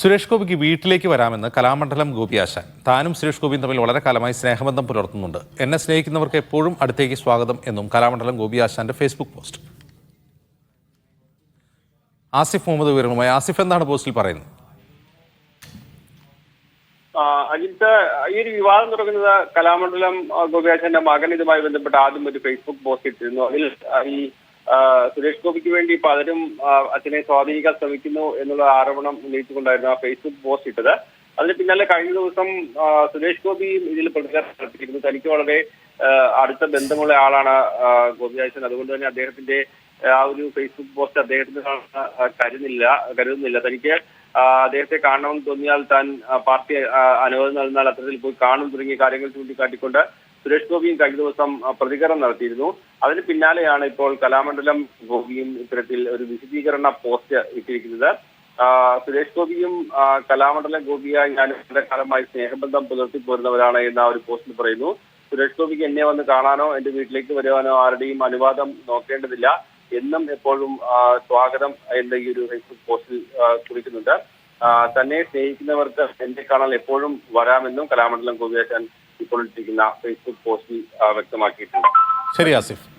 സുരേഷ് ഗോപിക്ക് വീട്ടിലേക്ക് വരാമെന്ന് കലാമണ്ഡലം ഗോപി ആശാൻ. താനും സുരേഷ് ഗോപിയും തമ്മിൽ വളരെ കാലമായി സ്നേഹബന്ധം പുലർത്തുന്നുണ്ട്. എന്നെ സ്നേഹിക്കുന്നവർക്ക് എപ്പോഴും അടുത്തേക്ക് സ്വാഗതം എന്നും കലാമണ്ഡലം ഗോപി ആശാന്റെ ഫേസ്ബുക്ക് പോസ്റ്റ്. ആസിഫ് മുഹമ്മദ് വിവരങ്ങളുമായി. ആസിഫ് എന്താണ് പോസ്റ്റിൽ പറയുന്നത്? അജിത്ത് ഈ ഒരു വിവാദം തുടങ്ങുന്നത് കലാമണ്ഡലം ഗോപിയാശന്റെ മകൻ ഇതുമായി ബന്ധപ്പെട്ട് ആദ്യം ഒരു ഫേസ്ബുക്ക് പോസ്റ്റ് ഇട്ടിരുന്നു. അതിൽ ഈ സുരേഷ് ഗോപിക്ക് വേണ്ടി പലരും അച്ഛനെ സ്വാധീനിക്കാൻ ശ്രമിക്കുന്നു എന്നുള്ള ആരോപണം ഉന്നയിച്ചുകൊണ്ടായിരുന്നു ആ ഫേസ്ബുക്ക് പോസ്റ്റ് ഇട്ടത്. അതിന് പിന്നാലെ കഴിഞ്ഞ ദിവസം സുരേഷ് ഗോപിയും ഇതിൽ പ്രതികരണം നടത്തിയിരുന്നു. തനിക്ക് വളരെ അടുത്ത ബന്ധമുള്ള ആളാണ് ഗോപിരാജൻ അതുകൊണ്ട് തന്നെ അദ്ദേഹത്തിന്റെ ആ ഒരു ഫേസ്ബുക്ക് പോസ്റ്റ് അദ്ദേഹത്തിന് കരുന്നില്ല കരുതുന്നില്ല. തനിക്ക് അദ്ദേഹത്തെ കാണണമെന്ന് തോന്നിയാൽ താൻ പാർട്ടി അനുവദം നൽകുന്നാൽ അത്തരത്തിൽ പോയി കാണും തുടങ്ങിയ കാര്യങ്ങൾ ചൂണ്ടിക്കാട്ടിക്കൊണ്ട് സുരേഷ് ഗോപിയും കഴിഞ്ഞ ദിവസം പ്രതികരണം നടത്തിയിരുന്നു. അതിന് പിന്നാലെയാണ് ഇപ്പോൾ കലാമണ്ഡലം ഗോപിയും ഇത്തരത്തിൽ ഒരു വിശദീകരണ പോസ്റ്റ് ഇട്ടിരിക്കുന്നത്. സുരേഷ് ഗോപിയും കലാമണ്ഡലം ഗോപിയായി ഞാൻ വളരെ കാലമായി സ്നേഹബന്ധം പുലർത്തി പോരുന്നവരാണ് എന്ന് ഒരു പോസ്റ്റിൽ പറയുന്നു. സുരേഷ് ഗോപിക്ക് എന്നെ വന്ന് കാണാനോ എന്റെ വീട്ടിലേക്ക് വരുവാനോ ആരുടെയും അനുവാദം നോക്കേണ്ടതില്ല എന്നും എപ്പോഴും സ്വാഗതം എന്ന ഈ ഒരു ഫേസ്ബുക്ക് പോസ്റ്റിൽ കുറിക്കുന്നുണ്ട്. തന്നെ സ്നേഹിക്കുന്നവർക്ക് എന്നെ കാണാൻ എപ്പോഴും വരാമെന്നും കലാമണ്ഡലം ഗോപിയാശാൻ ഇപ്പോൾ ഇട്ടിരിക്കുന്ന ഫേസ്ബുക്ക് പോസ്റ്റിൽ വ്യക്തമാക്കിയിട്ടുണ്ട്. ശരി ആസിഫ്.